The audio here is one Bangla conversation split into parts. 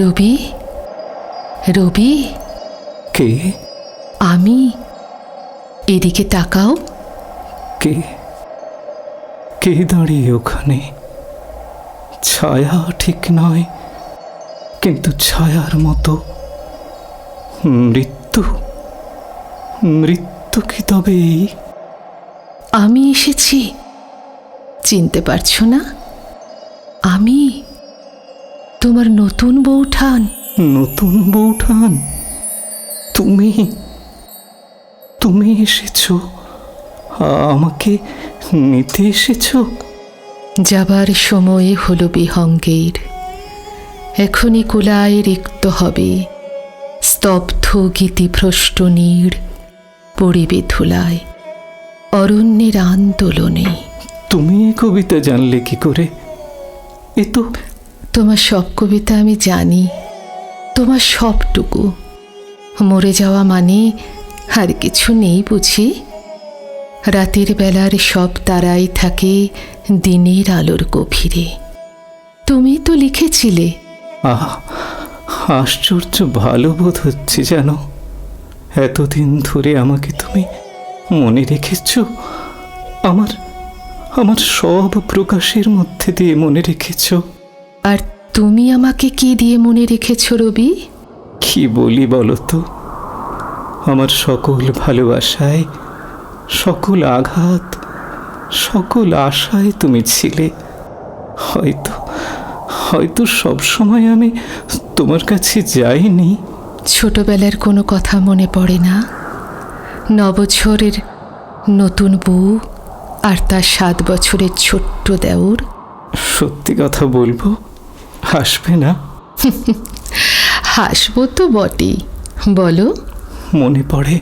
রবি? রবি? কে? আমি? এদিকে তাকাও। কে? কে দাঁড়িয়ে ওখানে? ছায়া ঠিক নয় কিন্তু ছায়ার মতো। মৃত্যু? মৃত্যু কি তবে আমি এসেছি। চিনতে পারছ না? আমি তোমার নতুন বউঠান নতুন বউঠান তুমি তুমি এসেছ? আমাকে নিতে এসেছ? যাবার সময় হলো বিহঙ্গের। এখনই কুলায় রিক্ত হবে। স্তব্ধ গীতিভ্রষ্ট নীড় পড়িবে ধুলায়। অরণ্যের আন্দোলনে। তুমি কবিতা জানলে কি করে? এ তো তোমার সব কবিতা আমি জানি, তোমার সবটুকু। মরে যাওয়া মানে আর কিছু নেই বুঝি। রাতের বেলার সব তারাই থাকে দিনের আলোর গভীরে। তুমি তো লিখেছিলে। আহ, আশ্চর্য ভালো বোধ হচ্ছে যেন। এতদিন ধরে আমাকে তুমি মনে রেখেছ? আমার আমার সব প্রকাশের মধ্যে দিয়ে মনে রেখেছ? আর তুমি আমাকে কি দিয়ে মনে রেখেছ রবি? কি বলি বলো তো? আমার সকল ভালোবাসায় সকল আঘাত সকল আশায় তুমি ছিলে। হয়তো হয়তো সবসময় আমি তোমার কাছে যাইনি। ছোটবেলার কোনো কথা মনে পড়ে না? নবছরের নতুন বউ আর তার সাত বছরের ছোট্ট দেওর? সত্যি কথা বলব হাসবে না? হাসবো তো বটেই। বলো। মনে পড়ে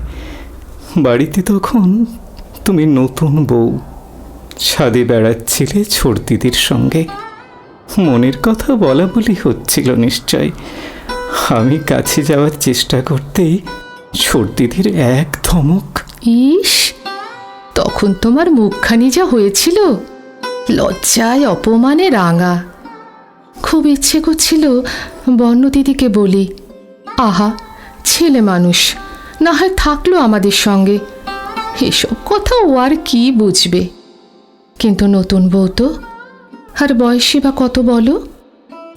বাড়িতে তখন তুমি নতুন বউ। ছাদে বেড়াচ্ছিলে ছোট দিদির সঙ্গে। মনের কথা বলা বলি হচ্ছিল নিশ্চয়। আমি কাছে যাওয়ার চেষ্টা করতেই ছোট দিদির এক ধমক। ইস তখন তোমার মুখখানি যা হয়েছিল লজ্জায় অপমানে রাঙা। খুব ইচ্ছে করছিল বর্ণ দিদিকে বলি আহা ছেলে মানুষ না হয় থাকল আমাদের সঙ্গে। এসব কথা ও আর কি বুঝবে? কিন্তু নতুন বউ তো আর বয়সী বা কত বলো?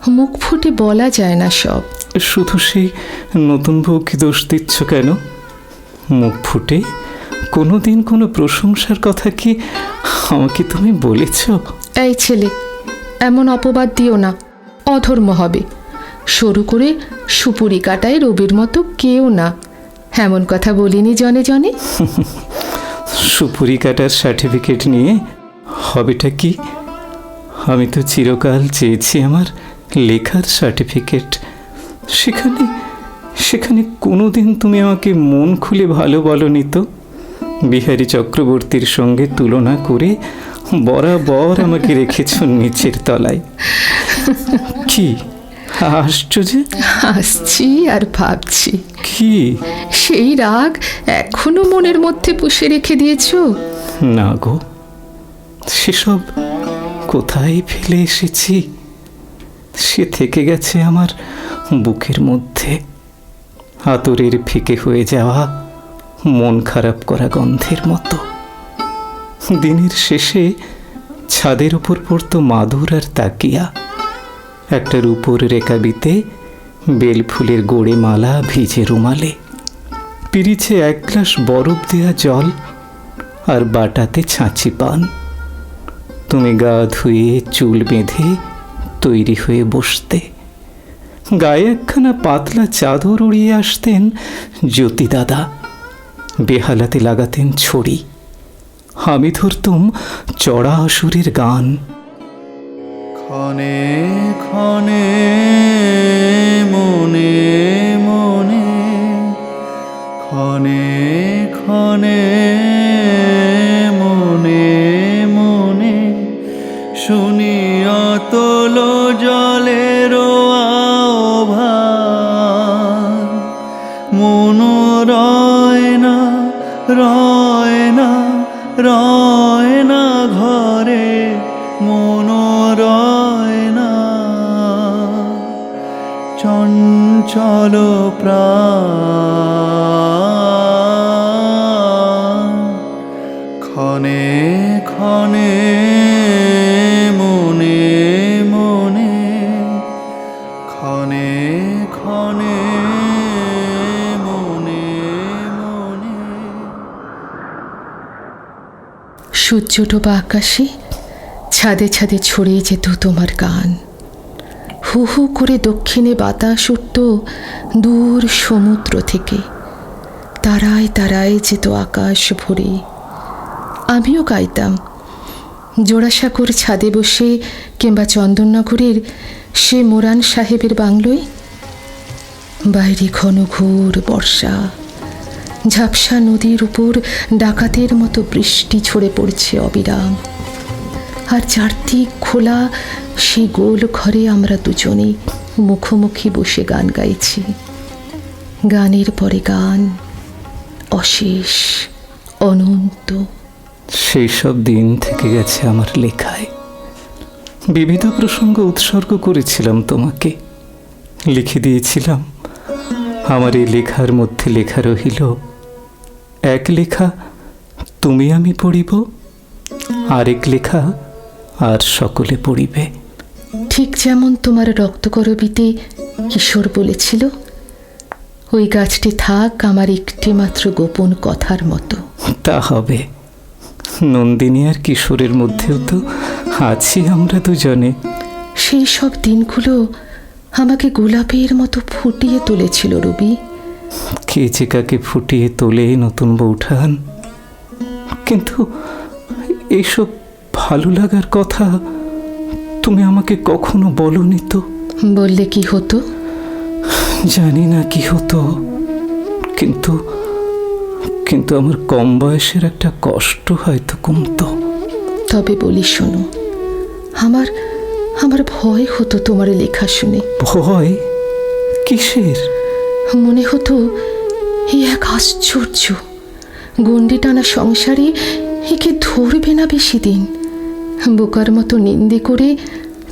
মুখ ফুটে বলা যায় না সব। শুধু সেই নতুন বউকে দোষ দিচ্ছ কেন? মুখ ফুটে কোনো দিন কোনো প্রশংসার কথা কি আমাকে তুমি বলেছ? এই ছেলে এমন অপবাদ দিও না। অধর্ম হবে। সরু করে সুপুরি কাটায় রবির মতো কেউ না। এমন কথা বলিনি জনে জনে। সুপুরি কাটার সার্টিফিকেট নিয়ে হবেটা কি? আমি তো চিরকাল চেয়েছি আমার লেখার সার্টিফিকেট। সেখানে সেখানে কোনো দিন তুমি আমাকে মন খুলে ভালো বলনি তো? বিহারী চক্রবর্তীর সঙ্গে তুলনা করে বরাবর আমাকে রেখেছ নিচের তলায়। কি? আসছো যে? হাসছি আর ভাবছি। কি? সেই রাগ এখনও মনের মধ্যে পুষে রেখে দিয়েছ? না গো। সেসব কোথায় ফেলে এসেছি? সে থেকে গেছে আমার বুকের মধ্যে। আতরের ফিকে হয়ে যাওয়া মন খারাপ করা গন্ধের মতো। দিনের শেষে ছাদের উপর পড়তো মাদুর আর তাকিয়া। একটার উপর রেকাবিতে বেলফুলের গোড়ে মালা ভিজে রুমালে। পিরিছে এক গ্লাস বরফ দেয়া জল আর বাটাতে ছাঁচি পান। তুমি গা ধুয়ে চুল বেঁধে তৈরি হয়ে বসতে। গায়ে একখানা পাতলা চাদর উড়িয়ে আসতেন জ্যোতি দাদা। বেহালাতে লাগাতেন ছড়ি। আমি ধরতুম চড়া আসুরের গান। ক্ষণে ক্ষণে, মনে মনে, ক্ষণে ক্ষণে, মনে মনে, শুনি অতল জলের রয় না রয় না ঘরে। প্রাণ। ক্ষণে ক্ষণে, মনে মনে, ক্ষণে ক্ষণে, মনে মনে। সূর্য ডোবা আকাশে, ছাদে ছাদে ছড়িয়ে যেত তোমার গান। হু হু করে দক্ষিণে বাতাস উঠত দূর সমুদ্র থেকে। তারায় তারায় যেত আকাশ ভরে। আমিও গাইতাম, জোড়াসাঁকোর ছাদে বসে কিংবা চন্দননগরের সে মোরান সাহেবের বাংলোয়। বাইরে ঘন ঘোর বর্ষা, ঝাপসা নদীর উপর ডাকাতের মতো বৃষ্টি ঝরে পড়ছে অবিরাম। আর চারদিক খোলা সেই গোল ঘরে আমরা দুজনে মুখোমুখি বসে গান গাইছি। গানের পরে গান, অশেষ, অনন্ত। সেই সব দিন থেকে গেছে আমার লেখায়। বিবিধ প্রসঙ্গ উৎসর্গ করেছিলাম তোমাকে। লিখে দিয়েছিলাম, আমার এই লেখার মধ্যে লেখা রহিল, এক লেখা তুমি আমি পড়িব, আরেক লেখা আর সকলে পড়িবে। ঠিক যেমন তোমার রক্তকরবীতে কিশোর বলেছিল ওই গাছটি থাক আমার একটি মাত্র গোপন কথার মতো। তা হবে। নন্দিনী আর কিশোরের মধ্যেও তো আছি আমরা দুজনে। সেই সব দিনগুলো আমাকে গোলাপের মতো ফুটিয়ে তুলেছিল রবি। কে যে কাকে ফুটিয়ে তোলে নতুন বৌঠান। কিন্তু এইসব ভালো লাগার কথা তুমি আমাকে কখনো বলনি তো? বললে কি হতো? জানি না কি হতো। কিন্তু কিন্তু আমার কম বয়সের একটা কষ্ট হয়তো কমতো। তবে বলি শোনো আমার আমার ভয় হতো তোমার লেখা শুনে। ভয়? কিসের? মনে হতো এই এক আশ্চর্য গন্ডি টানা সংসারে একে ধরবে না বেশি দিন। বোকার মতো নিন্দে করে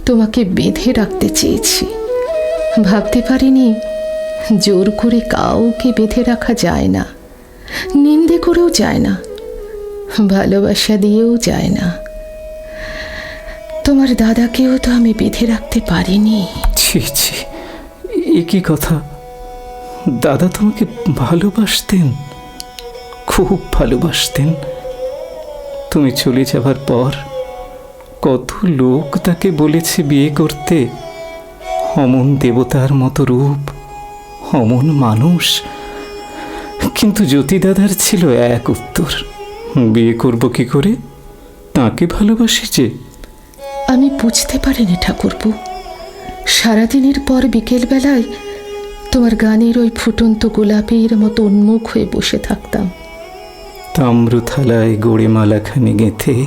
তোমাকে বেঁধে রাখতে চেয়েছি। ভাবতে পারিনি জোর করে কাউকে বেঁধে রাখা যায় না, নিন্দে করেও যায় না, ভালোবাসা দিয়েও যায় না। তোমার দাদাকেও তো আমি বেঁধে রাখতে পারিনি। ছি ছি, এ কি কথা? দাদা তোমাকে ভালোবাসতেন, খুব ভালোবাসতেন। তুমি চলে যাবার পর কত লোক তাকে বলেছে বিয়ে করতে। অমন দেবতার মতো রূপ অমন মানুষ। কিন্তু জ্যোতি দাদার ছিল এক উত্তর বিয়ে করব কি করে? তাকে ভালোবাসি যে। আমি বুঝতে পারিনি ঠাকুরপু। সারাদিনের পর বিকেলবেলায় তোমার গানের ওই ফুটন্ত গোলাপের মতো উন্মুখ হয়ে বসে থাকতাম। তাম্রথালায় গড়ে মালাখানি গেঁথে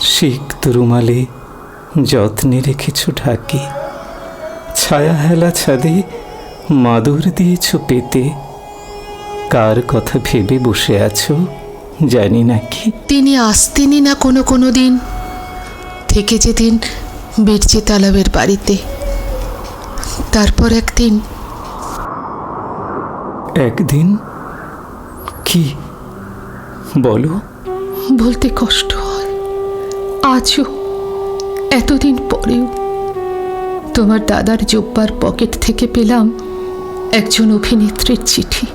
সিক্ত রুমালে যত্নে রেখেছ ঢাকি ছায়া হেলা ছাদে মাদুর দিয়েছ পেতে। কার কথা ভেবে বসে আছো জানি না কি? তিনি আসতেনই না কোনো কোনো দিন। থেকে যেদিন বিরচি তালাবের বাড়িতে। তারপর একদিন একদিন? কি? বলো। বলতে কষ্ট আজও, এতদিন পরেও তোমার দাদার জব্বার পকেট থেকে পেলাম একজন অভিনেত্রীর চিঠি।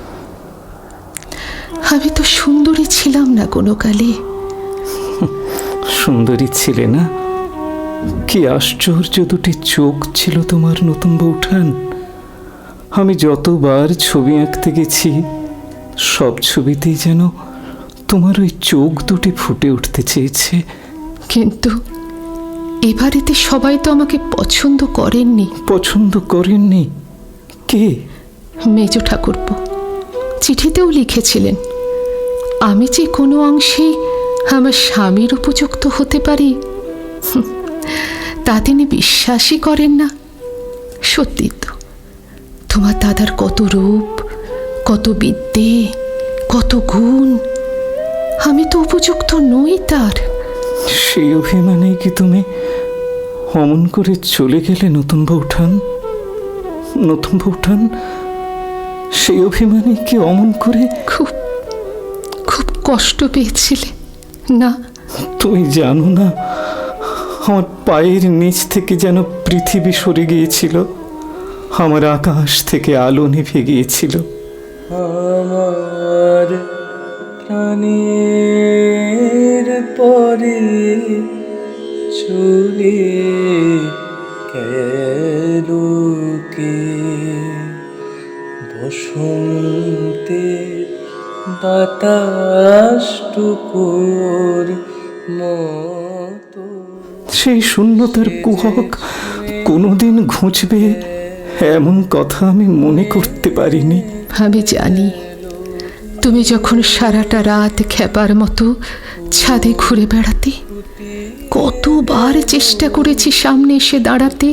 আমি তো সুন্দরী ছিলাম না কোনো কালে। সুন্দরী ছিলে না? কি আশ্চর্য দুটি চোখ ছিল তোমার নতুন বৌঠান। আমি যতবার ছবি আঁকতে গেছি, সব ছবিতেই যেন তোমার ওই চোখ দুটি ফুটে উঠতে চেয়েছে। কিন্তু এবারেতে সবাই তো আমাকে পছন্দ করেননি। পছন্দ করেননি? কে? মেজ ঠাকুরপো চিঠিতেও লিখেছিলেন আমি যে কোনো অংশে আমার স্বামীর উপযুক্ত হতে পারি তা তিনি বিশ্বাসই করেন না। সত্যি তো তোমার দাদার কত রূপ কত বিদ্যে কত গুণ আমি তো উপযুক্ত নই তার। সেই অভিমানেই কি তুমি অমন করে চলে গেলে নতুন বৌঠান? নতুন বৌঠান? সেই অভিমানে কি অমন করে? খুব খুব কষ্ট পেয়েছিলে না? তুমি জানো না আমার পায়ের নিচ থেকে যেন পৃথিবী সরে গিয়েছিল আমার আকাশ থেকে আলো নিভে গিয়েছিল। আমার প্রাণের পরে চলে গেল কে বসন্তের বাতাসটুকুর মতো সেই শূন্যতার কুহক কোনোদিন ঘুচবে এমন কথা আমি মনে করতে পারিনি। আমি জানি। তুমি যখন সারাটা রাত খেপার মতো ছাদে ঘুরে বেড়াতে, কতবার চেষ্টা করেছি সামনে এসে দাঁড়াতে,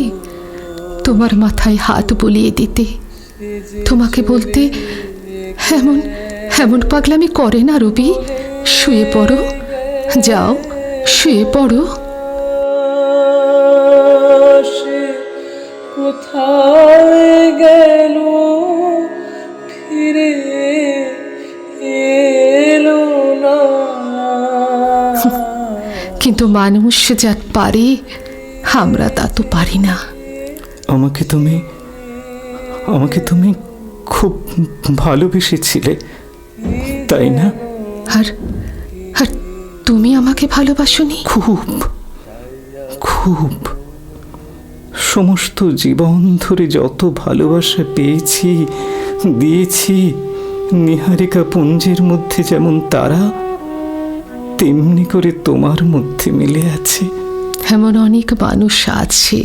তোমার মাথায় হাত বুলিয়ে দিতে। তোমাকে বলতে এমন এমন পাগলামি করে না রবি, শুয়ে পড়ো, যাও, শুয়ে পড়ো। কিন্তু মানুষ যা পারে আমরা তা তো পারি না। আমাকে তুমি আমাকে তুমি খুব ভালোবেসেছিলে তাই না? আর আর তুমি আমাকে ভালোবাসোনি? খুব খুব। সমস্ত জীবন ধরে যত ভালোবাসা পেয়েছি দিয়েছি নিহারিকা পুঞ্জের মধ্যে যেমন তারা তেমনি করে তোমার মধ্যে মিলে আছে। এমন অনেক মানুষ আছে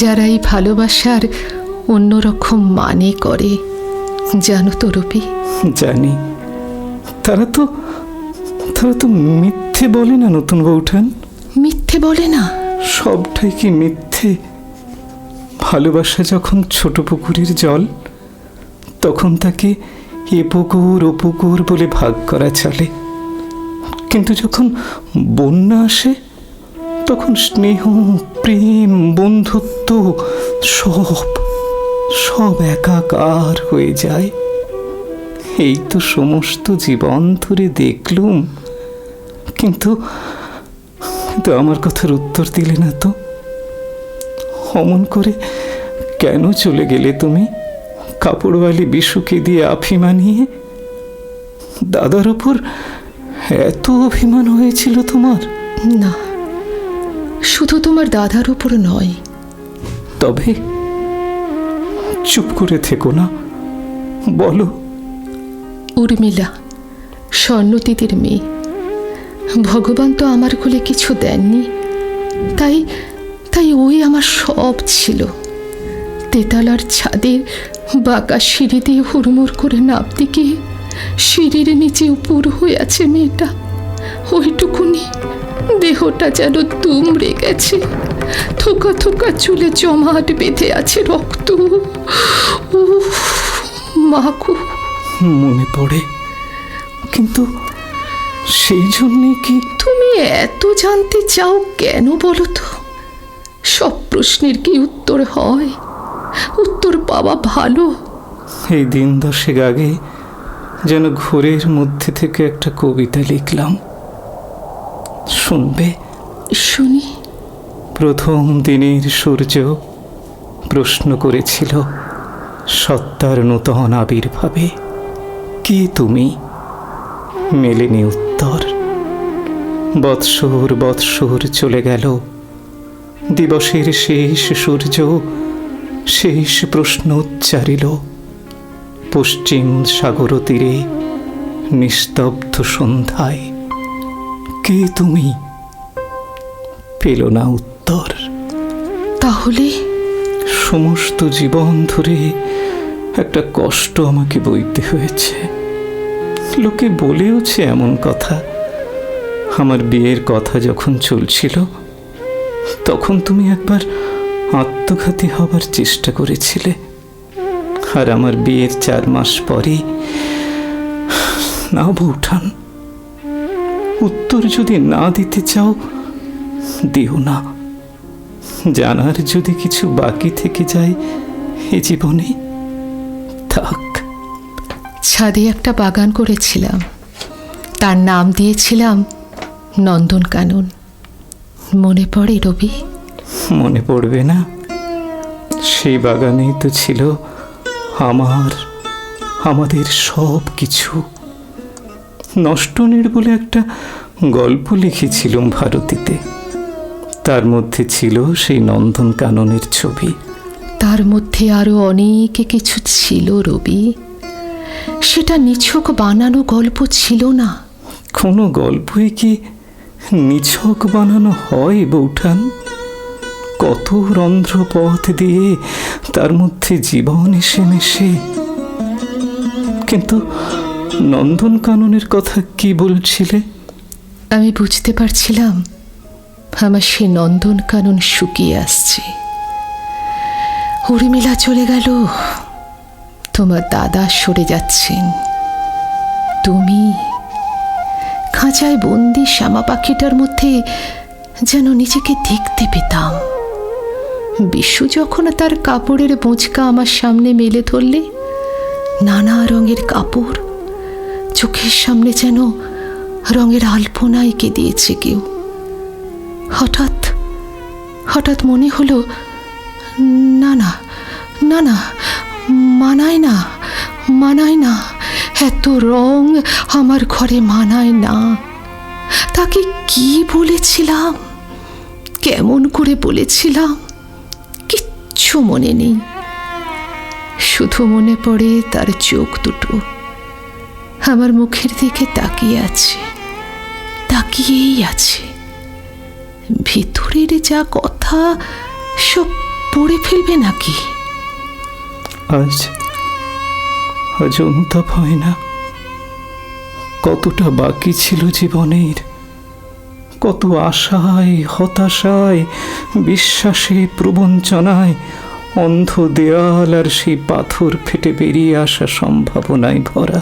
যারা এই ভালোবাসার অন্যরকম মানে করে। জানো তো রবি জানি। তারা তো তারা তো মিথ্যে বলে না নতুন বউঠান? মিথ্যে বলে না? সবটাই কি মিথ্যে? ভালোবাসা যখন ছোট পুকুরের জল তখন তাকে এ পুকুর ও পুকুর বলে ভাগ করা চলে। কিন্তু যখন বন্যা আসে, তখন স্নেহ, প্রেম, বন্ধুত্ব সব সব একাকার হয়ে যায়। এই তো সমস্ত জীবন ধরে দেখলুম। কিন্তু কিন্তু আমার কথার উত্তর দিলে না তো? অমন করে কেন চলে গেলে তুমি? কাপড়ওয়ালি বিশুকে দিয়ে আফি মানিয়ে দাদার ওপর এত অভিমান হয়েছিল তোমার? না শুধু তোমার দাদার উপর নয়। তবে চুপ করে থেকো না। বলো। উর্মিলা স্বর্ণতীতির মেয়ে। ভগবান তো আমার কোলে কিছু দেননি। তাই তাই ওই আমার সব ছিল। তেতালার ছাদের বাঁকা সিঁড়ি দিয়ে হুড়মুড় করে নামতে গিয়ে সিঁড়ির নিচে উপর হয়ে আছে মেয়েটা। ওইটুকুনি দেহটা যেন দুমড়ে গেছে। থোকা থোকা চুলে জমাট বেঁধে আছে রক্ত। মাকু মনে পড়ে কিন্তু সেই জন্যে কি? তুমি এত জানতে চাও কেন বলো তো? সব প্রশ্নের কি উত্তর হয়? উত্তর পাওয়া ভালো। এই দিন দশেক আগে যেন ঘোরের মধ্যে থেকে একটা কবিতা লিখলাম। শুনবে? শুনি। প্রথম দিনের সূর্য প্রশ্ন করেছিল সত্তার নূতন আবির্ভাবে কে তুমি? মেলেনি উত্তর বৎসর বৎসর চলে গেল। দিবসের শেষ সূর্য শেষ প্রশ্ন উচ্চারিল। পশ্চিম সাগর তীরে নিস্তব্ধ সন্ধ্যায়। কে তুমি? পেল না উত্তর। তাহলে? সমস্ত জীবন ধরে একটা কষ্ট আমাকে বইতে হয়েছে। লোকে বলেওছে এমন কথা। আমার বিয়ের কথা যখন চলছিল তখন তুমি একবার আত্মঘাতী হবার চেষ্টা করেছিলে। আর আমার বিয়ের চার মাস পরে না বউঠান উত্তর যদি না দিতে চাও দিও না। জানার যদি কিছু বাকি থেকে যায় এ জীবনে থাক। ছাদে একটা বাগান করেছিলাম। তার নাম দিয়েছিলাম নন্দনকানন মনে পড়ে রবি? মনে পড়বে না। সেই বাগানেই তো ছিল আমার আমাদের সব কিছু। নষ্টনীর বলে একটা গল্প লিখেছিলাম ভারতীতে। তার মধ্যে ছিল সেই নন্দন কাননের ছবি। তার মধ্যে আরও অনেক কিছু ছিল রবি। সেটা নিছক বানানো গল্প ছিল না। কোনো গল্পই কি নিছক বানানো হয় বৌঠান? কত রন্ধ্রপথ দিয়ে তার মধ্যে জীবন এসে মেশে। কিন্তু নন্দনকাননের কথা কি বলছিলে? আমি বুঝতে পারছিলাম আমার সে নন্দনকানন শুকিয়ে আসছে। উর্মিলা চলে গেল। তোমার দাদা সরে যাচ্ছেন। তুমি খাঁচায় বন্দি শ্যামা পাখিটার মধ্যে যেন নিজেকে দেখতে পেতাম। বিশু যখন তার কাপড়ের বোঁচকা আমার সামনে মেলে ধরলে, নানা রঙের কাপড় চোখের সামনে যেন রঙের আলপনা এঁকে দিয়েছে কেউ। হঠাৎ হঠাৎ মনে হলো না না না না মানায় না মানায় না, এত রং আমার ঘরে মানায় না। তাকে কি বলেছিলাম? কেমন করে বলেছিলাম? কিচ্ছু মনে নেই। শুধু মনে পড়ে তার চোখ দুটো। আমার মুখের দিকে তাকিয়ে আছে। তাকিয়েই আছে। ভিতরের যা কথা, সব পড়ে ফেলবে নাকি? আজ আজ অনুতাপ হয় না। কতটা বাকি ছিল জীবনের? কত আশায়, হতাশায়, বিশ্বাসে প্রবঞ্চনায়, অন্ধ দেয়াল আর সেই পাথর ফেটে বেরিয়ে আসা সম্ভাবনায় ভরা।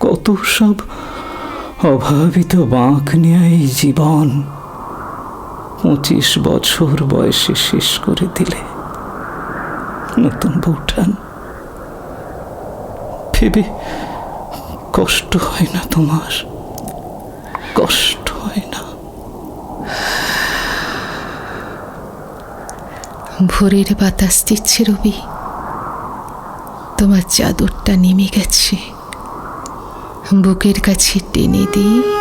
কত সব অভাবিত বাঁক নিয়ে জীবন, পঁচিশ বছর বয়সে শেষ করে দিলে নতুন বউঠান ভেবে কষ্ট হয় না তোমার। কষ্ট হয় না। ভোরের বাতাস দিচ্ছে রবি। তোমার চাদরটা নেমে গেছে। বুকের কাছে টেনে দিই।